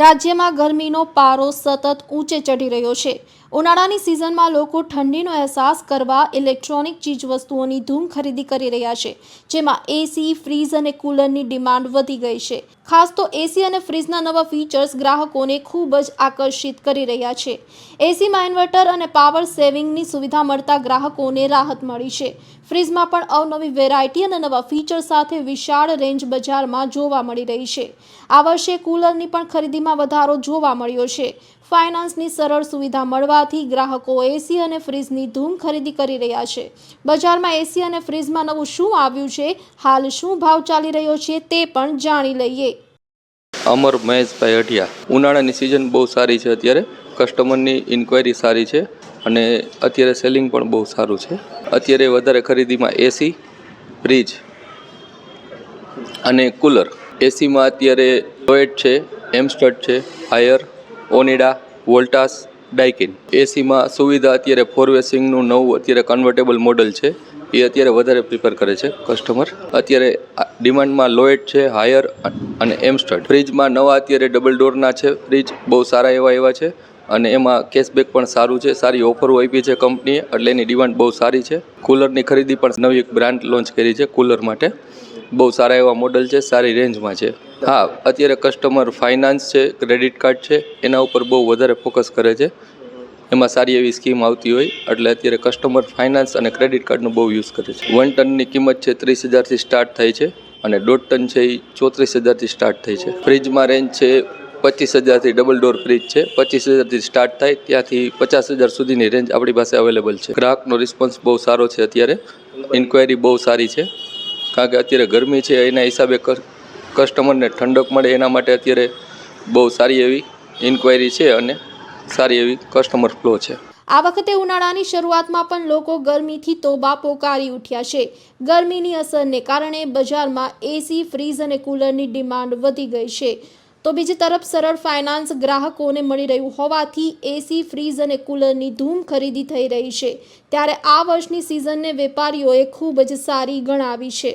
રાજ્યમાં ગરમીનો પારો સતત ઊંચે ચઢી રહ્યો છે. ઉનાળાની સિઝનમાં લોકો ઠંડીનો અહેસાસ કરવા ઇલેક્ટ્રોનિક ચીજવસ્તુઓની ધૂમ ખરીદી કરી રહ્યા છે, જેમાં એસી ફ્રીઝ અને કુલરની ડિમાન્ડ વધી ગઈ છે. ખાસ તો એસી અને ફ્રીજના નવા ફીચર્સ ગ્રાહકોને ખૂબ જ આકર્ષિત કરી રહ્યા છે. એસીમાં ઇન્વર્ટર અને પાવર સેવિંગની સુવિધા મળતા ગ્રાહકોને રાહત મળી છે. ફ્રીજમાં પણ અવનવી વેરાયટી અને નવા ફીચર સાથે વિશાળ રેન્જ બજારમાં જોવા મળી રહી છે. આ વર્ષે કુલરની પણ ખરીદીમાં વધારો જોવા મળ્યો છે. ફાઇનાન્સની સરળ સુવિધા મળવાથી ગ્રાહકો એસી અને ફ્રીજની ધૂમ ખરીદી કરી રહ્યા છે. બજારમાં એસી અને ફ્રીજમાં નવું શું આવ્યું છે? હાલ શું ભાવ ચાલી રહ્યો છે તે પણ જાણી લઈએ. અમર મહેશભાઈ અઢિયા, ઉનાળાની સિઝન બહુ સારી છે અત્યારે. કસ્ટમરની ઇન્ક્વાયરી સારી છે અને અત્યારે સેલિંગ પણ બહુ સારું છે. અત્યારે વધારે ખરીદીમાં એસી, ફ્રીજ અને કુલર એસીમાં અત્યારે લોએટ છે એમસ્ટડ છે, હાયર, ઓનિડા, વોલ્ટાસ, ડાઇકિન. એસીમાં સુવિધા અત્યારે ફોર વેસિંગનું નવું અત્યારે કન્વર્ટેબલ મોડલ છે, એ અત્યારે વધારે પ્રિફર કરે છે કસ્ટમર અત્યારે ડિમાન્ડમાં લોએટ છે, હાયર અને એમસ્ટડ ફ્રીજમાં નવા અત્યારે ડબલ ડોરના છે, ફ્રીજ બહુ સારા એવા એવા છે અને એમાં કેશબેક પણ સારું છે, સારી ઓફરો આપી છે કંપનીએ એટલે એની ડિમાન્ડ બહુ સારી છે. કુલરની ખરીદી પણ નવી એક બ્રાન્ડ લોન્ચ કરી છે કુલર માટે. બહુ સારા એવા મોડલ છે, સારી રેન્જમાં છે. હા, અત્યારે કસ્ટમર ફાઇનાન્સ છે ક્રેડિટ કાર્ડ છે, એના ઉપર બહુ વધારે ફોકસ કરે છે. એમાં સારી એવી સ્કીમ આવતી હોય, એટલે અત્યારે કસ્ટમર ફાઇનાન્સ અને ક્રેડિટ કાર્ડનો બહુ યુઝ કરે છે. વન ટનની કિંમત છે, ત્રીસ હજારથી સ્ટાર્ટ થાય છે, અને દોઢ ટન છે એ ચોત્રીસ હજારથી સ્ટાર્ટ થાય છે. ફ્રીજમાં રેન્જ છે, પચીસ હજારથી ડબલ ડોર ફ્રીજ છે, પચીસ હજારથી સ્ટાર્ટ થાય, ત્યાંથી પચાસ હજાર સુધીની રેન્જ આપણી પાસે અવેલેબલ છે. ગ્રાહકનો રિસ્પોન્સ બહુ સારો છે અત્યારે. ઇન્ક્વાયરી બહુ સારી છે. કારણ કે અત્યારે ગરમી છે, એના હિસાબે કસ- કસ્ટમરને ઠંડક મળે એના માટે અત્યારે બહુ સારી એવી ઇન્ક્વાયરી છે અને સારી એવી કસ્ટમર ફ્લો છે. આ વખતે ઉનાળાની શરૂઆતમાં પણ લોકો ગરમીથી તોબા પોકારી ઉઠ્યા છે. ગરમીની અસરને કારણે બજારમાં એસી ફ્રીઝ અને કુલરની ડિમાન્ડ વધી ગઈ છે. તો બીજી તરફ સરળ ફાઇનાન્સ ગ્રાહકોને મળી રહ્યું હોવાથી એસી ફ્રીઝ અને કુલરની ધૂમ ખરીદી થઈ રહી છે. ત્યારે આ વર્ષની સિઝનને વેપારીઓએ ખૂબ જ સારી ગણાવી છે.